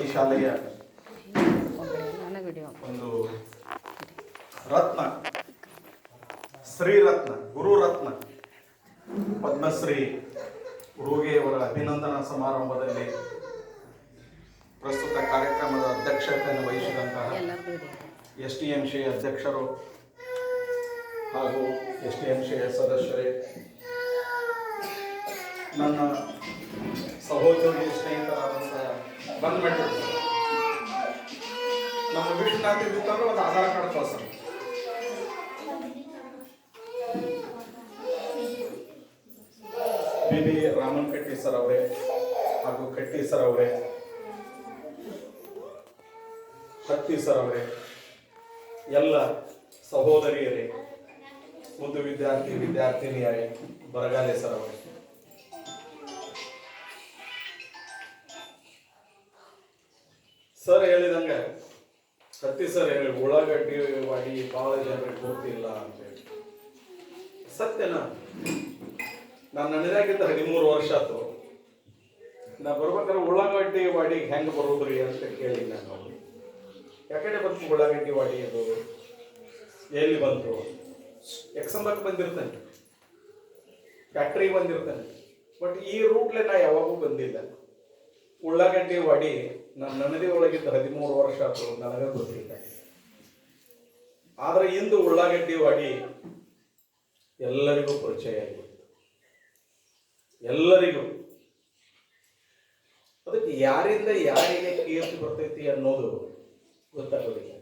ಈ ಶಾಲೆಯ ಒಂದು ರತ್ನ, ಶ್ರೀರತ್ನ, ಗುರುರತ್ನ, ಪದ್ಮಶ್ರೀ ಉಡುಗೆಯವರ ಅಭಿನಂದನಾ ಸಮಾರಂಭದಲ್ಲಿ ಪ್ರಸ್ತುತ ಕಾರ್ಯಕ್ರಮದ ಅಧ್ಯಕ್ಷತೆಯನ್ನು ವಹಿಸಿದಂತಹ ಎಸ್ ಟಿ ಎಂ ಸಿ ಅಧ್ಯಕ್ಷರು ಹಾಗೂ ಎಸ್ ಟಿ ಎಂ ಸಿ ಸದಸ್ಯರೇ, ನನ್ನ ಸಹೋದ್ಯೋಗಿ ಸ್ನೇಹಿತರಾದಂತಹ ಬಂದ್ ಮೇಲೆ ನಮ್ಮ ವಿಶ್ವನಾಥ್ ಇದ್ದಿತ್ತಂದ್ರೆ ಒಂದು Aadhaar card ಕಳ್ಸೋಣ B B Raman Katti sir ಅವರೇ ಹಾಗೂ ಕಟ್ಟಿ ಸರ್ ಅವರೇ ಹತ್ತಿ ಸರ್ ಅವರೇ, ಎಲ್ಲ ಸಹೋದರಿಯರೇ, ಮುದ್ದು ವಿದ್ಯಾರ್ಥಿ, ವಿದ್ಯಾರ್ಥಿನಿಯರೇ, ಬರಗಾಲೆ ಸರ್ ಅವರೇ. ಸರ್ ಹೇಳಿದಂಗೆ ಸತ್ಯ ಸರ್ ಹೇಳಿ, ಉಳ್ಳಾಗಡ್ಡಿ ವಾಡಿ ಭಾಳ ಜನರಿಗೆ ಗೊತ್ತಿಲ್ಲ ಅಂತೇಳಿ ಸತ್ಯನ ನಾನು ನನಗಾಗಿದ್ದ ಹದಿಮೂರು ವರ್ಷ ಆಯ್ತು ನಾ ಬರ್ಬೇಕಾದ್ರೆ ಉಳ್ಳಾಗಡ್ಡಿ ವಾಡಿಗೆ ಹೆಂಗೆ ಬರೋದ್ರಿ ಅಂತ ಕೇಳಿ ನಾನು. ಯಾಕಡೆ ಬಂತು ಉಳ್ಳಾಗಡ್ಡಿ ವಾಡಿ ಅದು. ಎಲ್ಲಿ ಬಂತು ಎಕ್ಸಂಬಕ್ಕೆ ಬಂದಿರ್ತಾನೆ. ಫ್ಯಾಕ್ಟ್ರಿಗೆ ಬಂದಿರ್ತಾನೆ. ಬಟ್ ಈ ರೂಟ್ಲೆ ನಾ ಯಾವಾಗೂ ಬಂದಿಲ್ಲ. ಉಳ್ಳಾಗಡ್ಡಿ ವಾಡಿ ನಾನು ನನಗೆ ಒಳಗಿದ್ದ ಹದಿಮೂರು ವರ್ಷ ಅದು ನನಗೆ ಗೊತ್ತಿಲ್ಲ. ಆದ್ರೆ ಇಂದು ಉಳ್ಳಾಗಡ್ಡಿ ವಾಡಿ ಎಲ್ಲರಿಗೂ ಪರಿಚಯ ಆಗಿತ್ತು ಎಲ್ಲರಿಗೂ. ಅದಕ್ಕೆ ಯಾರಿಂದ ಯಾರಿಗೆ ಕೀರ್ತಿ ಬರ್ತೈತಿ ಅನ್ನೋದು ಗೊತ್ತಾಗೋದಿಲ್ಲ.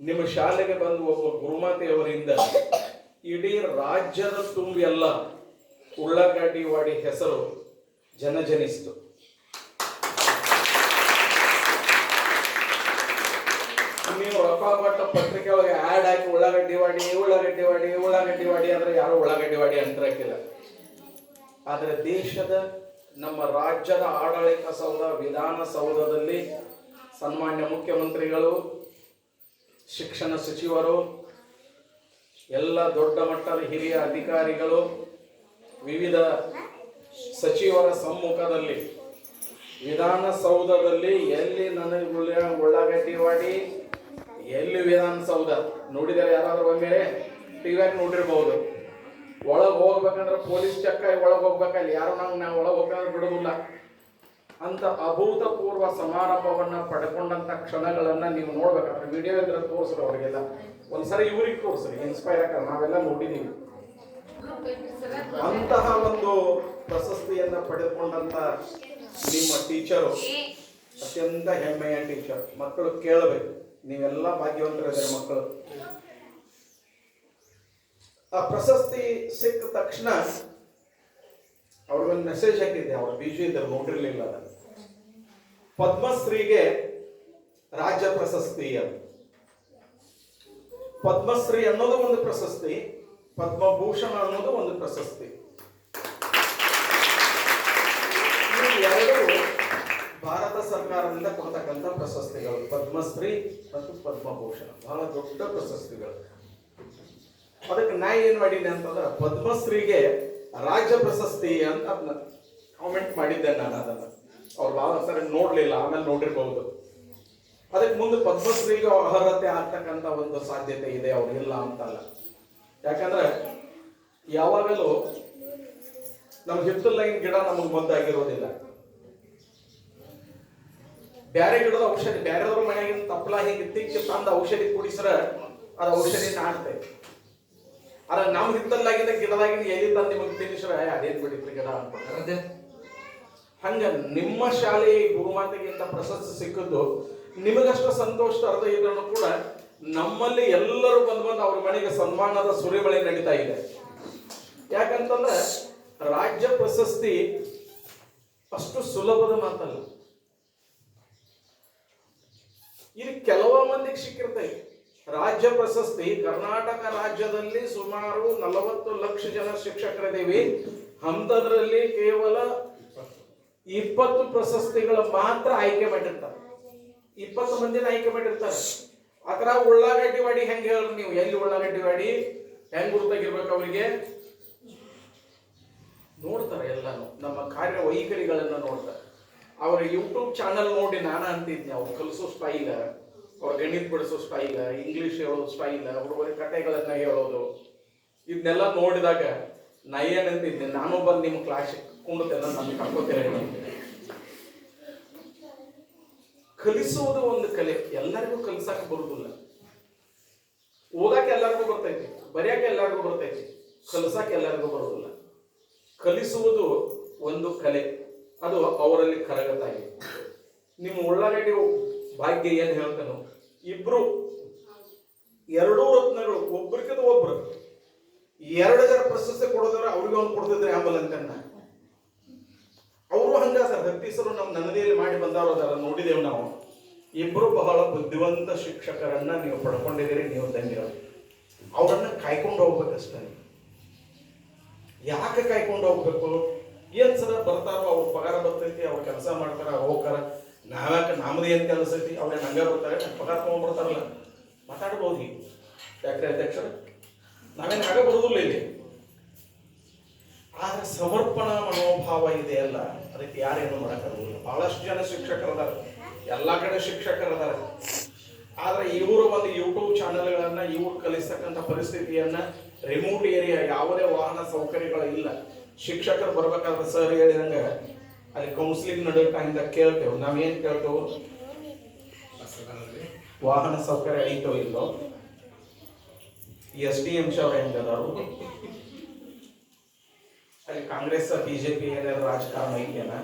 ನಿಮ್ಮ ಶಾಲೆಗೆ ಬಂದು ಒಬ್ಬ ಗುರುಮಾತೆಯವರಿಂದ ಇಡೀ ರಾಜ್ಯದ ತುಂಬಿ ಎಲ್ಲ ಉಳ್ಳಾಗಡ್ಡಿ ವಾಡಿ ಹೆಸರು ಜನಜನಿಸಿತು ಕೊಟ್ಟ ಪತ್ರಿಕೆ ಒಳಗೆ ಆ್ಯಡ್ ಹಾಕಿ ಉಳ್ಳಾಗಡ್ಡಿ ವಾಡಿ ಉಳ್ಳಾಗಡ್ಡಿ ವಾಡಿ ಉಳ್ಳಾಗಡ್ಡಿ ವಾಡಿ ಅಂದ್ರೆ ಯಾರು ಉಳ್ಳಾಗಡ್ಡಿ ವಾಡಿ ಅಂತಿರಕ್ಕಿಲ್ಲ. ಆದರೆ ದೇಶದ ನಮ್ಮ ರಾಜ್ಯದ ಆಡಳಿತ ಸೌಧ, ವಿಧಾನಸೌಧದಲ್ಲಿ ಸನ್ಮಾನ್ಯ ಮುಖ್ಯಮಂತ್ರಿಗಳು, ಶಿಕ್ಷಣ ಸಚಿವರು, ಎಲ್ಲ ದೊಡ್ಡ ಮಟ್ಟದ ಹಿರಿಯ ಅಧಿಕಾರಿಗಳು, ವಿವಿಧ ಸಚಿವರ ಸಮ್ಮುಖದಲ್ಲಿ ವಿಧಾನಸೌಧದಲ್ಲಿ ಎಲ್ಲಿ ನನಗೆ ಉಳ್ಳ- ಉಳ್ಳಾಗಡ್ಡಿ ವಾಡಿ ಎಲ್ಲಿ ವಿಧಾನಸೌಧ ನೋಡಿದರೆ ಯಾರಾದ್ರೂ ಒಮ್ಮೆ ಟಿವಿಯಾಗಿ ನೋಡಿರ್ಬಹುದು ಒಳಗೆ ಹೋಗ್ಬೇಕಂದ್ರೆ ಪೊಲೀಸ್ ಚೆಕ್ ಆಗಿ ಒಳಗೆ ಹೋಗ್ಬೇಕಲ್ಲಿ ಯಾರು ನಂಗೆ ನಾವು ಒಳಗೆ ಹೋಗ್ಬೇಕಂದ್ರೆ ಬಿಡುದಿಲ್ಲ. ಅಂತ ಅಭೂತಪೂರ್ವ ಸಮಾರಂಭವನ್ನ ಪಡ್ಕೊಂಡಂತ ಕ್ಷಣಗಳನ್ನ ನೀವು ನೋಡ್ಬೇಕಾದ್ರೆ ವಿಡಿಯೋ ಇದ್ರೆ ತೋರಿಸ್ರಿ ಅವರಿಗೆಲ್ಲ. ಒಂದ್ಸರಿ ಇವ್ರಿಗೆ ತೋರಿಸ್ರಿ ಇನ್ಸ್ಪೈರ್ ಆಗ ನಾವೆಲ್ಲ ನೋಡಿದೀವಿ. ಅಂತಹ ಒಂದು ಪ್ರಶಸ್ತಿಯನ್ನ ಪಡೆದುಕೊಂಡಂತ ನಿಮ್ಮ ಟೀಚರು ಅತ್ಯಂತ ಹೆಮ್ಮೆಯ ಟೀಚರ್ ಮಕ್ಕಳು ಕೇಳಬೇಕು. ನೀವೆಲ್ಲ ಭಾಗ್ಯವಂತರಿದ್ದಾರೆ ಮಕ್ಕಳು. ಆ ಪ್ರಶಸ್ತಿ ಸಿಕ್ಕ ತಕ್ಷಣ ಅವ್ರಿಗೊಂದು ಮೆಸೇಜ್ ಹಾಕಿದ್ದೆ, ಅವ್ರ ಬೀಜು ಇದ್ದರು ನೋಡಿರ್ಲಿಲ್ಲ ಪದ್ಮಶ್ರೀಗೆ ರಾಜ್ಯ ಪ್ರಶಸ್ತಿ ಅದು ಪದ್ಮಶ್ರೀ ಅನ್ನೋದು ಒಂದು ಪ್ರಶಸ್ತಿ, ಪದ್ಮಭೂಷಣ ಅನ್ನೋದು ಒಂದು ಪ್ರಶಸ್ತಿ ಇವು ಎರಡು ಭಾರತ ಸರ್ಕಾರದಿಂದ ಕೊಡ್ತಕ್ಕಂಥ ಪ್ರಶಸ್ತಿಗಳು, ಪದ್ಮಶ್ರೀ ಮತ್ತು ಪದ್ಮಭೂಷಣ. ಬಹಳ ದೊಡ್ಡ ಪ್ರಶಸ್ತಿಗಳು. ಅದಕ್ಕೆ ನಾ ಏನ್ ಮಾಡೀನಿ ಅಂತಂದ್ರೆ, ಪದ್ಮಶ್ರೀಗೆ ರಾಜ್ಯ ಪ್ರಶಸ್ತಿ ಅಂತ ಕಾಮೆಂಟ್ ಮಾಡಿದ್ದೆ ನಾನು ಅದನ್ನ. ಅವ್ರು ಬಹಳ ಸರಿ ನೋಡ್ಲಿಲ್ಲ, ಆಮೇಲೆ ನೋಡಿರ್ಬಹುದು ಅದಕ್ಕೆ ಮುಂದೆ ಪದ್ಮಶ್ರೀಗೆ ಅರ್ಹತೆ ಆಗ್ತಕ್ಕಂಥ ಒಂದು ಸಾಧ್ಯತೆ ಇದೆ, ಅವ್ರು ಇಲ್ಲ ಅಂತಲ್ಲ. ಯಾಕಂದ್ರೆ, ಯಾವಾಗಲೂ ನಮ್ಮ ಹಿತ್ತಲೈನ್ ಗಿಡ ನಮಗೆ ಬಂದಾಗಿರೋದಿಲ್ಲ ಬ್ಯಾರೆ ಗಿಡದ ಔಷಧಿ ಬ್ಯಾರೆದವ್ರ ಮನೆಯಾಗಿನ ತಪ್ಪಲ ಹಿಂಗೆ ತಿಕ್ಕಿ ತಂದ ಔಷಧಿ ಕುಡಿಸ್ರ ಅದ ಔಷಧಿ ನಾಡ್ತೈತಿ ಆದ್ರೆ ನಮ್ಮ ಹಿತ್ತಲ್ಲಾಗಿದ್ದ ಗಿಡದಾಗಿನ ಎಲ್ಲಿ ತಂದು ನಿಮಗೆ ತಿನ್ನಿಸ್ರ? ಅದೇನ್ ಬಿಡಿತ್ರಿ ಗಿಡ ಅನ್ಕೊಂಡ್ರೆ ಹಂಗ ನಿಮ್ಮ ಶಾಲೆ ಗುರುಮಾತೆಗಿಂತ ಪ್ರಶಸ್ತಿ ಸಿಕ್ಕದ್ದು ನಿಮಗಷ್ಟು ಸಂತೋಷ ಅರ್ಧ ಇದ್ರೂ ಕೂಡ ನಮ್ಮಲ್ಲಿ ಎಲ್ಲರೂ ಬಂದು ಬಂದು ಅವ್ರ ಮನೆಗೆ ಸನ್ಮಾನದ ಸುರಿಮಳೆ ನಡೀತಾ ಇದೆ. ಯಾಕಂತಂದ್ರೆ ರಾಜ್ಯ ಪ್ರಶಸ್ತಿ ಅಷ್ಟು ಸುಲಭದ ಮಾತಲ್ಲ. ಇದು ಕೆಲವ ಮಂದಿಗೆ ಸಿಕ್ಕಿರ್ತೈತಿ ರಾಜ್ಯ ಪ್ರಶಸ್ತಿ, ಕರ್ನಾಟಕ ರಾಜ್ಯದಲ್ಲಿ ಸುಮಾರು ನಲವತ್ತು ಲಕ್ಷ ಜನ ಶಿಕ್ಷಕರಿದ್ದೀವಿ. ಅಂಥದ್ರಲ್ಲಿ ಕೇವಲ ಇಪ್ಪತ್ತು ಪ್ರಶಸ್ತಿಗಳು ಮಾತ್ರ ಆಯ್ಕೆ ಮಾಡಿರ್ತಾರೆ. ಇಪ್ಪತ್ತು ಮಂದಿನ ಆಯ್ಕೆ ಮಾಡಿರ್ತಾರೆ. ಆತರ ಉಳ್ಳಾಗಡ್ಡಿ ವಾಡಿ ಹೆಂಗ್ ಹೇಳ್ರಿ ನೀವು? ಎಲ್ಲಿ ಉಳ್ಳಾಗಡ್ಡಿ ವಾಡಿ? ಹೆಂಗ್ ಗುರುತಾಗಿರ್ಬೇಕು ಅವರಿಗೆ? ನೋಡ್ತಾರೆ ಎಲ್ಲಾನು. ನಮ್ಮ ಕಾರ್ಯ ವೈಖರಿಗಳನ್ನ ನೋಡ್ತಾರೆ. ಅವ್ರ ಯೂಟ್ಯೂಬ್ ಚಾನಲ್ ನೋಡಿ ನಾನು ಅಂತಿದ್ದೆ ಅವ್ರು ಕಲಿಸೋ ಸ್ಟೈಲ್ ಅವ್ರ ಗಣಿತ ಬಿಡಿಸೋ ಸ್ಟೈಲ್ ಇಂಗ್ಲಿಷ್ ಹೇಳೋ ಸ್ಟೈಲ್ ಹುಡುಗರ ಕಥೆಗಳನ್ನ ಹೇಳೋದು. ಇದನ್ನೆಲ್ಲ ನೋಡಿದಾಗ ನಾ ಏನಂತಿದ್ದೆ ನಾನು ಬಂದು ನಿಮ್ಮ ಕ್ಲಾಸ್ ಕುಂಡುತ್ತೇನೆ ನಾನು ಕರ್ಕೋತೇನೆ ಕಲಿಸೋದು ಒಂದು ಕಲೆ. ಎಲ್ಲರಿಗೂ ಕಲಿಸಕ್ಕೆ ಬರುದಿಲ್ಲ. ಓದಕ್ಕೆ ಎಲ್ಲರಿಗೂ ಬರ್ತೈತಿ ಬರೆಯಕ್ಕೆ ಎಲ್ಲರಿಗೂ ಬರ್ತೈತಿ ಕಲಿಸಕ್ಕೆ ಎಲ್ಲರಿಗೂ ಬರುದಿಲ್ಲ. ಕಲಿಸುವುದು ಒಂದು ಕಲೆ. ಅದು ಅವರಲ್ಲಿ ಕರಗತಾಗಿದೆ. ನಿಮ್ಮ ಉಳ್ಳಾಗಡ್ಡಿ ಭಾಗ್ಯ ಏನು ಹೇಳ್ತಾನೋ, ಇಬ್ರು ಎರಡೂ ರತ್ನಗಳು, ಒಬ್ರಿಗಿಂತ ಒಬ್ರು. ಎರಡು ಜನ ಪ್ರಶಸ್ತಿ ಕೊಡೋದ್ರೆ ಅವ್ರಿಗೆ ಅವ್ನು ಕೊಡ್ತಿದ್ರೆ ಆಂಬಲ್ ಅಂತನ್ನ. ಅವರು ಹಂಗ ಸರ್ ಹತ್ತೀಸರು ನಮ್ಮ ನನ್ನದಿಯಲ್ಲಿ ಮಾಡಿ ಬಂದವರು ಅದರ ನೋಡಿದೆವು ನಾವು. ಇಬ್ರು ಬಹಳ ಬುದ್ಧಿವಂತ ಶಿಕ್ಷಕರನ್ನ ನೀವು ಪಡ್ಕೊಂಡಿದ್ದೀರಿ, ನೀವು ಧನ್ಯರು. ಅವರನ್ನ ಕಾಯ್ಕೊಂಡು ಹೋಗ್ಬೇಕಷ್ಟೇ. ಯಾಕೆ ಕಾಯ್ಕೊಂಡು ಹೋಗ್ಬೇಕು? ಏನ್ ಸರ ಬರ್ತಾರೋ ಅವ್ರ ಪಗಾರ ಬರ್ತೈತಿ, ಅವ್ರ ಕೆಲಸ ಮಾಡ್ತಾರ, ಹೋಗ್ತಾರ. ನಾವ್ಯಾಕೆ ನಮ್ದು ಏನ್ ಕೆಲಸ ಐತಿ ಅವ್ರೇನ್ ಹಂಗೆ ಬರ್ತಾರೆ ಪಗಾರ ತಗೊಂಡ್ಬರ್ತಾರಲ್ಲ ಮಾತಾಡ್ಬೋದು ಹೀಗೆ. ಯಾಕ್ರೆ ಅಧ್ಯಕ್ಷರ? ನಾವೇನು ಹಾಗೆ ಬರುದಿಲ್ಲ ಇಲ್ಲಿ. ಆದ್ರೆ ಸಮರ್ಪಣಾ ಮನೋಭಾವ ಇದೆಯಲ್ಲ ಅದಕ್ಕೆ ಯಾರೇನು ಮಾಡೋಕ್ಕಾಗೋದಿಲ್ಲ ಬಹಳಷ್ಟು ಜನ ಶಿಕ್ಷಕರದಾರ ಎಲ್ಲ ಕಡೆ ಶಿಕ್ಷಕರದಾರ ಆದ್ರೆ ಇವರು ಒಂದು ಯೂಟ್ಯೂಬ್ ಚಾನೆಲ್ಗಳನ್ನ ಇವ್ರು ಕಲಿಸ್ತಕ್ಕಂಥ ಪರಿಸ್ಥಿತಿಯನ್ನ ರಿಮೋಟ್ ಏರಿಯಾ ಯಾವುದೇ ವಾಹನ ಸೌಕರ್ಯಗಳು ಇಲ್ಲ. ಶಿಕ್ಷಕರು ಬರ್ಬೇಕಾದ್ರೆ ಸರ್ ಹೇಳಿದಂಗ ಅಲ್ಲಿ ಕೌನ್ಸಿಲಿಂಗ್ ನಡೆಯೋ ಟೈಮ್ದಾಗ ಕೇಳ್ತೇವೆ. ನಾವೇನ್ ಕೇಳ್ತೇವೆ? ವಾಹನ ಸೌಕರ್ಯ ಐತೋ ಇಲ್ಲೋ ಎಸ್ ಡಿ ಎಂ ಅವ್ರು ಹೆಂಗದಾರು ಅಲ್ಲಿ ಕಾಂಗ್ರೆಸ್, ಬಿಜೆಪಿ ಏನಾದ್ರು ರಾಜಕಾರಣ ಐತೇನ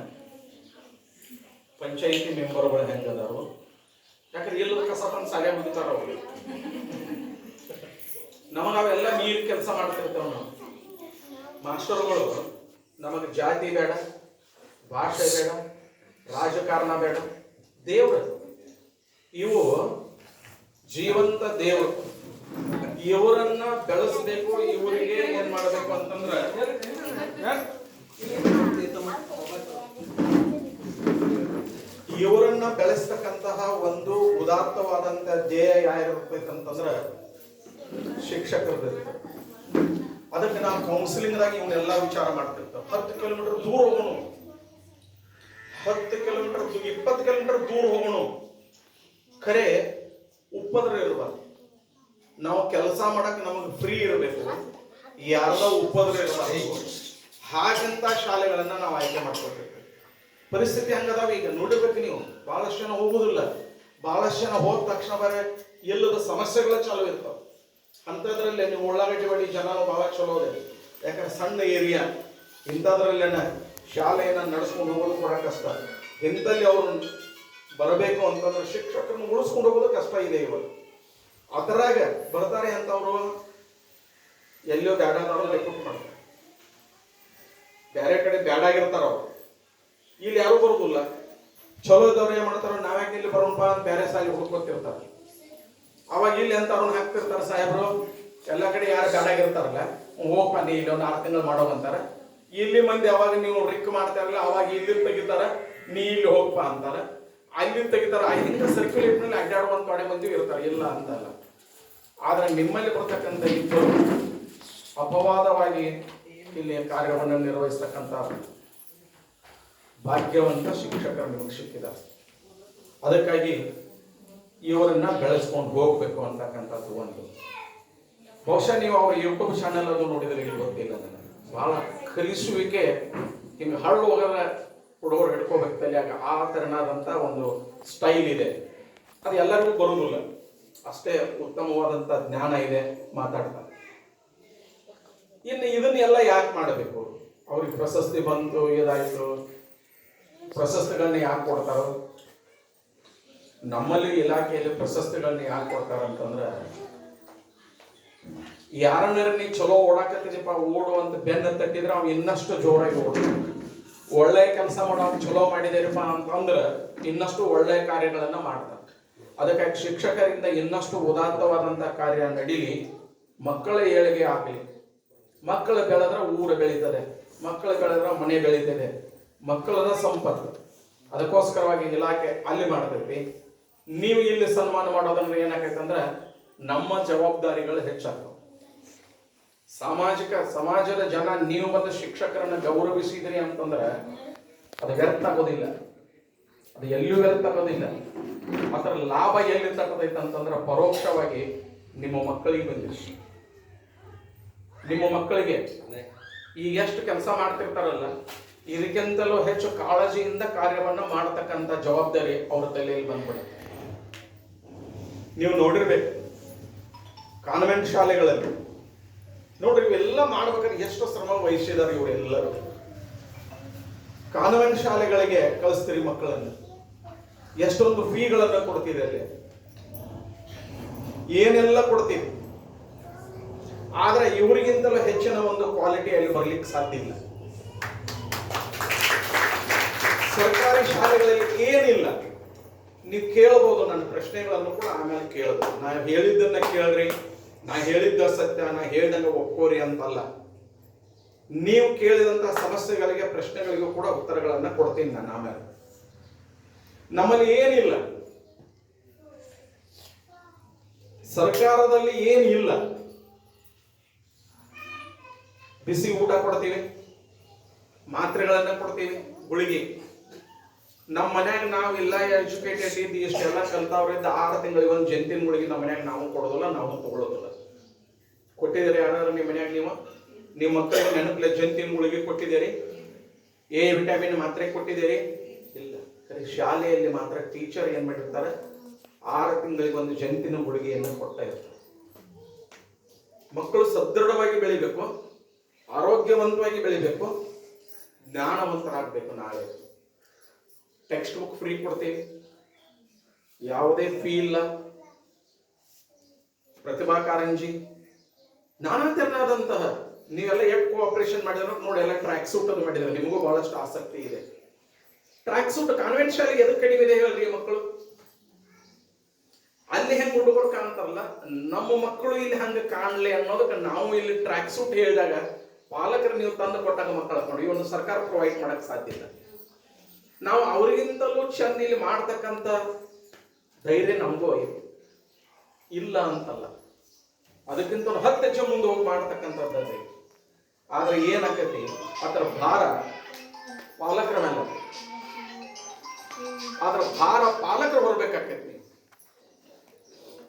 ಪಂಚಾಯಿತಿ ಮೆಂಬರ್ಗಳು ಹೆಂಗದಾರು ಯಾಕಂದ್ರೆ ಎಲ್ಲ ಕಸ ತಂದು ಸಾಲೆ ಮುಗಿತಾರ ಅವ್ರು. ನಮಗ ಅವೆಲ್ಲ ನೀರ್ ಕೆಲಸ ಮಾಡ್ತಿರ್ತೇವೆ ನಾವು. ಮಾಸ್ಟರ್ಗಳು. ನಮಗೆ ಜಾತಿ ಬೇಡ, ಭಾಷೆ ಬೇಡ, ರಾಜಕಾರಣ ಬೇಡ, ದೇವರು ಇವು ಜೀವಂತ ದೇವರು. ಇವರನ್ನ ಬೆಳೆಸಬೇಕು, ಇವರಿಗೆ ಏನ್ ಮಾಡಬೇಕು ಅಂತಂದ್ರೆ ಇವರನ್ನ ಬೆಳೆಸ್ತಕ್ಕಂತಹ ಒಂದು ಉದಾತ್ತವಾದಂತ ಧ್ಯೇಯ ಯಾರಿರ್ತೈತೆ ಅಂತಂದ್ರೆ ಅದಕ್ಕೆ ನಾವು ಕೌನ್ಸಿಲಿಂಗ್ದಾಗ ಇವನ್ನೆಲ್ಲ ವಿಚಾರ ಮಾಡ್ತಿರ್ತೇವೆ ಹತ್ತು ಕಿಲೋಮೀಟರ್ ದೂರ ಹೋಗೋಣ. ಹತ್ತು ಕಿಲೋಮೀಟರ್ ಇಪ್ಪತ್ತು ಕಿಲೋಮೀಟರ್ ದೂರ ಹೋಗೋಣ. ಖರೆ ಉಪದ್ರ ಇರಬಾರ್ದು. ನಾವು ಕೆಲಸ ಮಾಡಕ್ ನಮಗೆ ಫ್ರೀ ಇರಬೇಕು. ಯಾರದ ಉಪದ್ರ ಇರಬಾರ್ದು. ಹಾಗಂತ ಶಾಲೆಗಳನ್ನ ನಾವು ಆಯ್ಕೆ ಮಾಡ್ಕೊಳ್ಬೇಕು. ಪರಿಸ್ಥಿತಿ ಹಂಗದಾವ ಈಗ. ನೋಡಿರ್ಬೇಕು ನೀವು. ಬಹಳಷ್ಟು ಜನ ಹೋಗುದಿಲ್ಲ. ಬಹಳಷ್ಟು ಜನ ಹೋದ ತಕ್ಷಣ ಬರೇ ಎಲ್ಲದ ಸಮಸ್ಯೆಗಳ ಚಾಲು ಇರ್ತಾವ. ಅಂಥದ್ರಲ್ಲಿ ನೀವು ಉಳ್ಳಾಗಡ್ಡಿ ಬಡಿ ಜನ ಭಾಳ ಚಲೋ ಇದೆ ಯಾಕಂದ್ರೆ ಸಣ್ಣ ಏರಿಯಾ ಇಂಥದ್ರಲ್ಲೇನ ಶಾಲೆಯನ್ನ ನಡೆಸ್ಕೊಂಡು ಹೋಗೋದು ಕೂಡ ಕಷ್ಟ. ಇಂಥಲ್ಲಿ ಅವರು ಬರಬೇಕು ಅಂತಂದ್ರೆ ಶಿಕ್ಷಕರನ್ನು ಉಳಿಸ್ಕೊಂಡು ಹೋಗೋದು ಕಷ್ಟ ಇದೆ ಇವತ್ತು ಅದರಾಗ ಬರ್ತಾರೆ ಅಂತವ್ರು ಎಲ್ಲಿಯೋ ಬ್ಯಾಡಾದವ್ರು ರೆಕ್ರೂಟ್ ಮಾಡ್ತಾರೆ ಬೇರೆ ಕಡೆ ಬ್ಯಾಡಾಗಿರ್ತಾರ ಅವ್ರು. ಇಲ್ಲಿ ಯಾರು ಬರೋದಿಲ್ಲ. ಚಲೋ ಇದ್ದವ್ರು ಏನ್ ಮಾಡ್ತಾರ, ನಾವ್ಯಾಕೆ ಇಲ್ಲಿ ಬರೋಣಪ್ಪ ಅಂತ ಬೇರೆ ಸಾಲಿ ಹುಡ್ಕೋತಿರ್ತಾರ ಅವಾಗ ಇಲ್ಲಿ ಅಂತ ಅವ್ರನ್ನ ಹಾಕ್ತಿರ್ತಾರೆ ಸಾಹೇಬ್ರು. ಎಲ್ಲ ಕಡೆ ಯಾರು ಗಾಡಾಗಿರ್ತಾರಲ್ಲ ಹೋಗಪ್ಪ ನೀ ಇಲ್ಲಿ ಒಂದು ಆರು ತಿಂಗಳು ಮಾಡೋ ಅಂತಾರೆ. ಇಲ್ಲಿ ಮಂದಿ ಅವಾಗ ನೀವು ರಿಕ್ ಮಾಡ್ತಾರಲ್ಲ, ಅವಾಗ ಇಲ್ಲಿ ತೆಗಿತಾರ, ನೀ ಇಲ್ಲಿ ಹೋಗಪ್ಪ ಅಂತಾರೆ. ಅಲ್ಲಿ ತೆಗಿತಾರ ಸರ್ಕ್ಯುಲೇಟ್ನಲ್ಲಿ ಅಡ್ಡಾಡುವಂತ ಮಾಡಿ ಮಂದಿ ಇರ್ತಾರೆ, ಇಲ್ಲ ಅಂತಲ್ಲ ಆದ್ರೆ ನಿಮ್ಮಲ್ಲಿ ಬರ್ತಕ್ಕಂಥ ಇಬ್ಬರು ಅಪವಾದವಾಗಿ ಇಲ್ಲಿ ಕಾರ್ಯವನ್ನು ನಿರ್ವಹಿಸ್ತಕ್ಕಂಥ ಭಾಗ್ಯವಂತ ಶಿಕ್ಷಕರು ನಿಮಗೆ ಸಿಕ್ಕಿದ್ದಾರೆ. ಅದಕ್ಕಾಗಿ ಇವರನ್ನ ಬೆಳೆಸ್ಕೊಂಡು ಹೋಗ್ಬೇಕು ಅಂತಕ್ಕಂಥದ್ದು ಒಂದು ಬಹುಶಃ ನೀವು ಅವ್ರ ಯೂಟ್ಯೂಬ್ ಚಾನೆಲ್ ಅದು ನೋಡಿದ್ರೆ ಗೊತ್ತಿಲ್ಲ ನನಗೆ. ಬಹಳ ಕಲಿಸುವಿಕೆ. ಹಿಂಗೆ ಹಳ್ಳು ಹೋಗದ ಹುಡುಗರು ಹಿಡ್ಕೋಬೇಕು ಯಾಕೆ ಆ ತೆರನಾದಂಥ ಒಂದು ಸ್ಟೈಲ್ ಇದೆ. ಅದು ಎಲ್ಲರಿಗೂ ಬರೋದಿಲ್ಲ ಅಷ್ಟೇ ಉತ್ತಮವಾದಂಥ ಜ್ಞಾನ ಇದೆ ಮಾತಾಡ್ತಾರೆ ಇನ್ನು ಇದನ್ನೆಲ್ಲ ಯಾಕೆ ಮಾಡಬೇಕು? ಅವ್ರಿಗೆ ಪ್ರಶಸ್ತಿ ಬಂತು, ಇದಾಯಿತು. ಪ್ರಶಸ್ತಿಗಳನ್ನ ಯಾಕೆ ಕೊಡ್ತಾರೋ? ನಮ್ಮಲ್ಲಿ ಇಲಾಖೆಯಲ್ಲಿ ಪ್ರಶಸ್ತಿಗಳನ್ನ ಯಾಕೆ ಕೊಡ್ತಾರ ಅಂತಂದ್ರೆ ಯಾರನ್ನಾರ ನೀ ಚಲೋ ಓಡಾಕತ್ತಿದೀಪ ಓಡು ಅಂತ ಬೆನ್ನ ತಟ್ಟಿದ್ರೆ ಅವ್ ಇನ್ನಷ್ಟು ಜೋರಾಗಿ ಓಡ. ಒಳ್ಳೆ ಕೆಲಸ ಮಾಡೋ ಚಲೋ ಮಾಡಿದೇರಿಪ್ಪ ಅಂತಂದ್ರೆ ಇನ್ನಷ್ಟು ಒಳ್ಳೆ ಕಾರ್ಯಗಳನ್ನ ಮಾಡ್ತಾರೆ. ಅದಕ್ಕಾಗಿ ಶಿಕ್ಷಕರಿಂದ ಇನ್ನಷ್ಟು ಉದಾತ್ತವಾದಂತ ಕಾರ್ಯ ನಡೀಲಿ, ಮಕ್ಕಳ ಏಳಿಗೆ ಆಗಲಿ. ಮಕ್ಕಳು ಬೆಳೆದ್ರೆ ಊರು ಬೆಳೀತದೆ, ಮಕ್ಕಳು ಬೆಳೆದ್ರೆ ಮನೆ ಬೆಳೀತದೆ, ಮಕ್ಕಳದ ಸಂಪತ್ತು. ಅದಕ್ಕೋಸ್ಕರವಾಗಿ ಇಲಾಖೆ ಅಲ್ಲಿ ಮಾಡ್ತೈತಿ. ನೀವು ಇಲ್ಲಿ ಸನ್ಮಾನ ಮಾಡೋದಂದ್ರೆ ಏನಾಗೈತೆ ಅಂದ್ರೆ ನಮ್ಮ ಜವಾಬ್ದಾರಿಗಳು ಹೆಚ್ಚಾಗ್ತವೆ. ಸಾಮಾಜಿಕ, ಸಮಾಜದ ಜನ ನೀವು ಬಂದ ಶಿಕ್ಷಕರನ್ನ ಗೌರವಿಸಿದ್ರಿ ಅಂತಂದ್ರೆ ಅದು ವ್ಯರ್ಥ ಆಗೋದಿಲ್ಲ. ಅದು ಎಲ್ಲೂ ವ್ಯರ್ಥ ಆಗೋದಿಲ್ಲ. ಅದರ ಲಾಭ ಎಲ್ಲಿ ತಕ್ಕದೈತೆ ಅಂತಂದ್ರೆ ಪರೋಕ್ಷವಾಗಿ ನಿಮ್ಮ ಮಕ್ಕಳಿಗೆ ಬಂದಿದೆ. ನಿಮ್ಮ ಮಕ್ಕಳಿಗೆ ಈಗ ಎಷ್ಟು ಕೆಲಸ ಮಾಡ್ತಿರ್ತಾರಲ್ಲ, ಇದಕ್ಕಿಂತಲೂ ಹೆಚ್ಚು ಕಾಳಜಿಯಿಂದ ಕಾರ್ಯವನ್ನ ಮಾಡತಕ್ಕಂಥ ಜವಾಬ್ದಾರಿ ಅವ್ರ ತಲೆಯಲ್ಲಿ ಬಂದ್ಬಿಡುತ್ತೆ. ನೀವು ನೋಡಿರ್ಬೇಕು. ಕಾನ್ವೆಂಟ್ ಶಾಲೆಗಳಲ್ಲಿ. ನೋಡ್ರಿ, ಇವೆಲ್ಲ ಮಾಡ್ಬೇಕಾದ್ರೆ ಎಷ್ಟು ಶ್ರಮ ವಹಿಸಿದಾರೆ ಇವರೆಲ್ಲರೂ. ಕಾನ್ವೆಂಟ್ ಶಾಲೆಗಳಿಗೆ ಕಳಿಸ್ತೀರಿ ಮಕ್ಕಳನ್ನು. ಎಷ್ಟೊಂದು ಫೀಗಳನ್ನು ಕೊಡ್ತೀರಿ ಅಲ್ಲಿ. ಏನೆಲ್ಲ ಕೊಡ್ತೀವಿ ಆದ್ರೆ ಇವರಿಗಿಂತಲೂ ಹೆಚ್ಚಿನ ಒಂದು ಕ್ವಾಲಿಟಿ ಅಲ್ಲಿ ಬರ್ಲಿಕ್ಕೆ ಸಾಧ್ಯ ಇಲ್ಲ. ಸರ್ಕಾರಿ ಶಾಲೆಗಳಲ್ಲಿ ಏನಿಲ್ಲ. ನೀವು ಕೇಳಬಹುದು ನನ್ನ ಪ್ರಶ್ನೆಗಳನ್ನು ಕೂಡ ಆಮೇಲೆ ಕೇಳಬಹುದು ನಾ ಹೇಳಿದ್ದನ್ನ ಕೇಳ್ರಿ, ನಾ ಹೇಳಿದ್ದ ಸತ್ಯ, ನಾ ಹೇಳಿದಂಗೆ ಒಪ್ಕೋರಿ ಅಂತಲ್ಲ. ನೀವು ಕೇಳಿದಂತ ಸಮಸ್ಯೆಗಳಿಗೆ, ಪ್ರಶ್ನೆಗಳಿಗೂ ಕೂಡ ಉತ್ತರಗಳನ್ನ ಕೊಡ್ತೀನಿ ನಾನು ಆಮೇಲೆ. ನಮ್ಮಲ್ಲಿ ಏನಿಲ್ಲ. ಸರ್ಕಾರದಲ್ಲಿ ಏನಿಲ್ಲ. ಬಿಸಿ ಊಟ ಕೊಡ್ತೀವಿ, ಮಾತ್ರೆಗಳನ್ನ ಕೊಡ್ತೀವಿ, ಗುಳಿಗೆ. ನಮ್ಮ ಮನ್ಯಾಗ ನಾವು ಇಲ್ಲ ಎಜುಕೇಟೆಡ್ ಇದ್ದು ಇಷ್ಟೆಲ್ಲ ಕಲ್ತಾವ್ರಿಂದ ಆರು ತಿಂಗಳಿಗೆ ಒಂದು ಜಂತಿನ ಗುಳಿಗೆ ನಮ್ಮ ಮನ್ಯಾಗ ನಾವು ಕೊಡೋದಿಲ್ಲ, ನಾವು ತಗೊಳ್ಳೋದಿಲ್ಲ ಕೊಟ್ಟಿದ್ದೀರಿ ಯಾರು ನಿಮ್ಮ ಮನ್ಯಾಗ ನೀವು? ನಿಮ್ಮ ಮಕ್ಕಳಿಗೆ ನೆನಪಿಲ್ಲ ಜಂತಿನ ಗುಳಿಗೆ ಕೊಟ್ಟಿದ್ದೀರಿ? ಎ ವಿಟಮಿನ್ ಮಾತ್ರೆ ಕೊಟ್ಟಿದ್ದೀರಿ? ಇಲ್ಲ. ಶಾಲೆಯಲ್ಲಿ ಮಾತ್ರ ಟೀಚರ್ ಏನ್ ಮಾಡಿರ್ತಾರೆ? ಆರು ತಿಂಗಳಿಗೆ ಒಂದು ಜಂತಿನ ಗುಳಿಗೆಯನ್ನು ಕೊಡ್ತಾ ಇರ್ತಾರೆ. ಮಕ್ಕಳು ಸದೃಢವಾಗಿ ಬೆಳಿಬೇಕು, ಆರೋಗ್ಯವಂತವಾಗಿ ಬೆಳಿಬೇಕು, ಜ್ಞಾನವಂತರಾಗಬೇಕು ನಾಳೆ. ಟೆಕ್ಸ್ಟ್ ಬುಕ್ ಫ್ರೀ ಕೊಡ್ತೀವಿ ಯಾವುದೇ ಫೀ ಇಲ್ಲ. ಪ್ರತಿಭಾ ಕಾರಂಜಿ ನಾನಾ ತೆರನಾದಂತಹ ನೀವೆಲ್ಲ ಎಷ್ಟು ಕೋಆಪರೇಷನ್ ಮಾಡಿದ್ರು ನೋಡಿ, ಎಲ್ಲ ಟ್ರ್ಯಾಕ್ ಸೂಟ್ ಅದು ಮಾಡಿದ್ರೆ ನಿಮಗೂ ಬಹಳಷ್ಟು ಆಸಕ್ತಿ ಇದೆ. ಟ್ರ್ಯಾಕ್ ಸೂಟ್ ಕಾನ್ವೆಂಟ್ ಶಾಲೆಗೆ ಎದಕ್ಕೆ ಕಡಿಮೆ ಇದೆ ಹೇಳ್ರಿ ಮಕ್ಕಳು? ಅಲ್ಲಿ ಹೆಂಗ್ ಹುಡುಗರು ಕಾಣ್ತಾರಲ್ಲ, ನಮ್ಮ ಮಕ್ಕಳು ಇಲ್ಲಿ ಹಂಗ ಕಾಣ್ಲಿ ಅನ್ನೋದಕ್ಕೆ ನಾವು ಇಲ್ಲಿ ಟ್ರ್ಯಾಕ್ ಸೂಟ್ ಹೇಳಿದಾಗ ಪಾಲಕರು ನೀವು ತಂದು ಕೊಟ್ಟಾಗ ಮಕ್ಕಳು ನೋಡಿ ಒಂದು ಸರ್ಕಾರ ಪ್ರೊವೈಡ್ ಮಾಡಕ್ ಸಾಧ್ಯ ಇಲ್ಲ. ನಾವು ಅವರಿಗಿಂತಲೂ ಚೆಂದ ಇಲ್ಲಿ ಮಾಡ್ತಕ್ಕಂಥ ಧೈರ್ಯ ನಮಗೂ ಇಲ್ಲ ಅಂತಲ್ಲ. ಅದಕ್ಕಿಂತ ಹತ್ತು ಹೆಚ್ಚು ಮುಂದೆ ಹೋಗಿ ಮಾಡ್ತಕ್ಕಂಥದ್ದು ಧೈರ್ಯ ಆದ್ರೆ ಏನಾಕತಿ? ಅದರ ಭಾರ ಪಾಲಕರ ಮೇಲೆ ಅದರ ಭಾರ ಪಾಲಕರು ಬರ್ಬೇಕಾಕೈತಿ.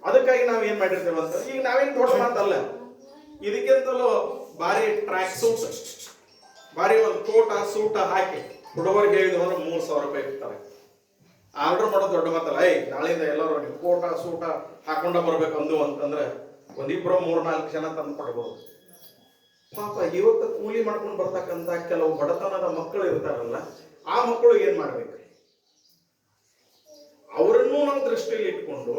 ಅದಕ್ಕಾಗಿ ನಾವ್ ಏನ್ ಮಾಡಿರ್ತೇವೆ ಅಂತ? ಈಗ ನಾವೇನ್ ದೊಡ್ಡ ಮಾತಲ್ಲ ಇದಕ್ಕಿಂತಲೂ ಬಾರಿ ಟ್ರ್ಯಾಕ್ ಸೂಟ್ ಬಾರಿ ಒಂದು ಕೋಟ ಸೂಟ ಹಾಕಿ. ಹುಡುಗರಿಗೆ ಹೇಳಿದ್ರು ಅಂದ್ರೆ ಮೂರ್ ಸಾವಿರ ರೂಪಾಯಿ ಇರ್ತಾರೆ. ಆರ್ಡರ್ ಮಾಡೋದು ದೊಡ್ಡ ಮಾತಲ್ಲ ಐ ನಾಳೆಯಿಂದ ಎಲ್ಲರೂ ನೀವು ಕೋಟ, ಸೂಟ ಹಾಕೊಂಡ ಬರ್ಬೇಕು ಅಂದು ಅಂತಂದ್ರೆ ಒಂದಿಬ್ಬರು ಮೂರು ನಾಲ್ಕು ಜನ ತಂದು ಕೊಡ್ಬೋದು. ಪಾಪ, ಇವತ್ತು ಕೂಲಿ ಮಾಡ್ಕೊಂಡು ಬರ್ತಕ್ಕಂಥ ಕೆಲವು ಬಡತನದ ಮಕ್ಕಳು ಇರ್ತಾರಲ್ಲ, ಆ ಮಕ್ಕಳು ಏನ್ ಮಾಡ್ಬೇಕು? ಅವರನ್ನೂ ನಾವು ದೃಷ್ಟಿಯಲ್ಲಿ ಇಟ್ಕೊಂಡು